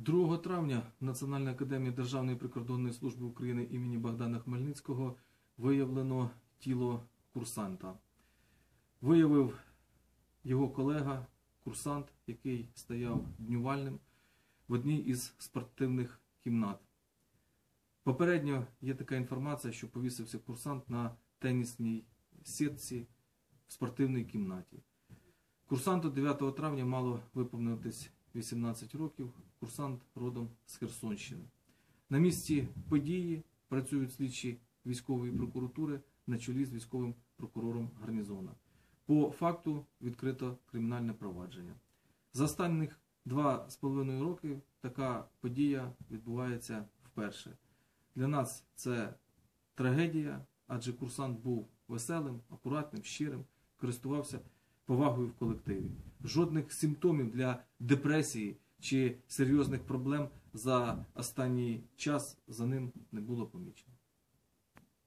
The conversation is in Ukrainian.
2 травня в Національній академії Державної прикордонної служби України імені Богдана Хмельницького виявлено тіло курсанта. Виявив його колега, курсант, який стояв днювальним в одній із спортивних кімнат. Попередньо є така інформація, що повісився курсант на тенісній сітці в спортивній кімнаті. Курсанту 9 травня мало виповнитись 18 років. Курсант родом з Херсонщини. На місці події працюють слідчі військової прокуратури на чолі з військовим прокурором гарнізона. По факту відкрито кримінальне провадження. За останніх два з половиною роки така подія відбувається вперше. Для нас це трагедія, адже курсант був веселим, акуратним, щирим, користувався повагою в колективі. Жодних симптомів для депресії чи серйозних проблем за останній час за ним не було помічено.